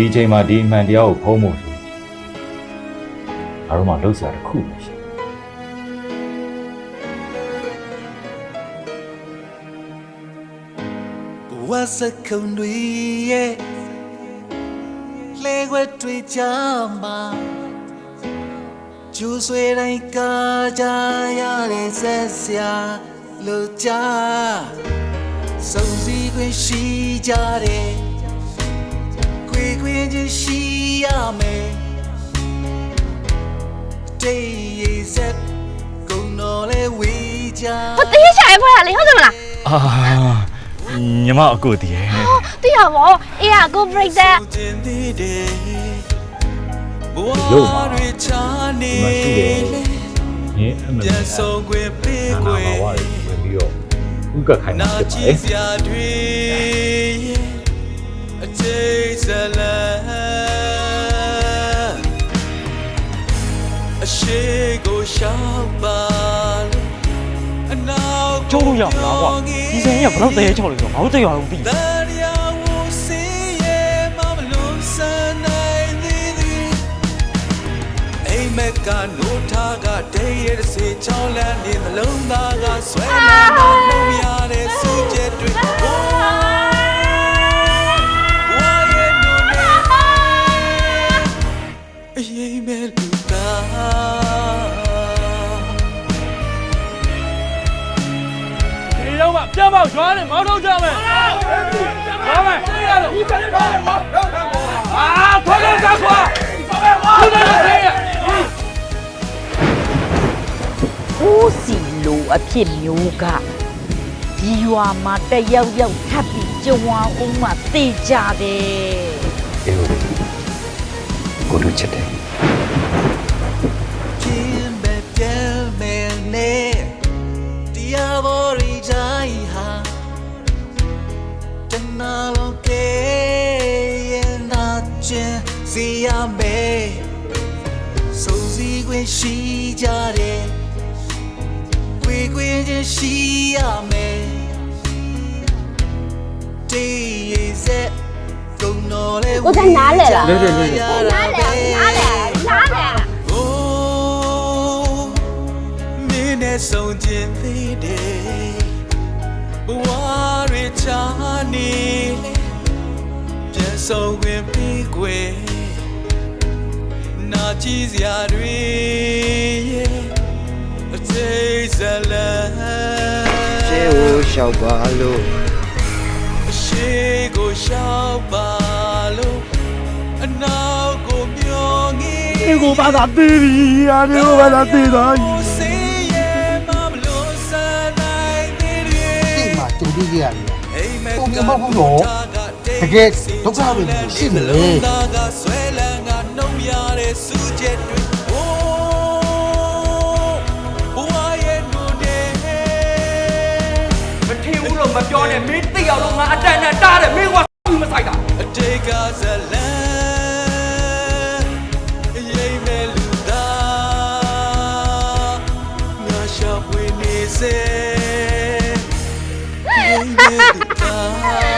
ဒီအချိန်မှာဒီအမှန်တရားကိုဖုံးဖို့ဆိုငါတို့မှလှုပ်ရှားတစ်ခုပဲရှိတယ်ဝါစကုံတွေရဲ့လဲခွက်တွေချမှာကျူဆွေတိုင်းကာကြရတဲ့ဆက်စရာလို့ကြစုံစည်းခွင့်ရှိကြတယ် ခွေခွင့်ချင်းရှိရမယ်တေးရည်ဆက်ကုံတော်လဲဝေးကြဟိုတရေရှာရဲဖွဲ့ရလေဟုတ်တယ်မလားအာညီမအကိုတည်းရဲ့ဟောသိရပါဘောအေးရကို break that ကျင်သေးတယ်ဘဝရုပ်ပါတွေချာနေဒီမှာရှိတယ်လေညင်အမှန်ပြန်ဆုံးခွင့်ပေးနာခွနာင့်ပါဝါရီဝင်ပြီးတော့ဥက္ကခိုင်မှာနာဖြစ်ပါကြလေည့်စရာတွေရဲ့ ကိုရှောက်ပါလို့အနောက်ကျုံးလို့ရမလားကွာဒီစံကြီးကဘယ်တော့တရေချောက်လဲဆိုတော့ငါတို့တရားလုံးသိတယ်တရားဝစီရဲ့မမလုံးစနိုင်သေးသည်အိမ်မက်ကနိုးထားကတည်းရဲ့စေချောင်းလန်းနေမလုံးသားကဆွဲလန်းတော့လုံးမ ပြန်ပေါက်ရွာနေမောင်းထုတ်ကြမယ်ဘာမယ်သိရလို့ဒီပြန်ပါမောင်းထုတ်တာအာထွက်လို့ကြကွာဘာလဲဘာလဲသိရဟိုးစီလိုအဖြစ်မျိုးကဒီရွာမှာတက်ရောက်ရောက်ထပ်ပြီးကြုံအောင်မှသိကြတယ် အေးဟုတ်တယ်ကိုတို့ချစ်တယ် ကျင်စီရမယ်စိုးစီခွင့်ရှိကြတယ်ခွေခွင့်ချင်းရှိရမယ်တေးရည်စက်ကုံတော်လဲကိုကနားလဲလားလေလေလေနားလဲနားလဲနားလဲ Oh, မင်းနဲ့ဆုံးခြင်းသေးတယ်ဘဝရချာနေလေပြန် ဆုံးခွင့်ပြီးခွေနာကြည့်စရာတွေရဲ့အသေးစလန်ရှေးကိုရှောက်ပါလို့အရှိကိုရှောက်ပါလို့အနောက်ကိုမျောငေးဒီကိုဘာသာသိပြီအားဒီကိုဘာသာသိတာစေရဲ့မမလို့စနိုင်သေးတယ်ဒီမှာတူပြီးကြရတယ်အိမ်မက်ပုံပြမဟုတ်ဘူးတော့ တကယ်ဒုက္ခတွေရှိနေလေသားကဆွဲလန်းကနှုံရတဲ့စူးချက်တွေโอ้ဘဝရဲ့နုနေမထင်ဘူးလို့မပြောနဲ့မင်းသိအောင်လို့ငါအတန်နဲ့တားတယ်မင်းကမဆိုင်တာအတေကဇလန်ရေးမဲ့လူသားငါရှာဖွေနေစေရေးမဲ့လူသား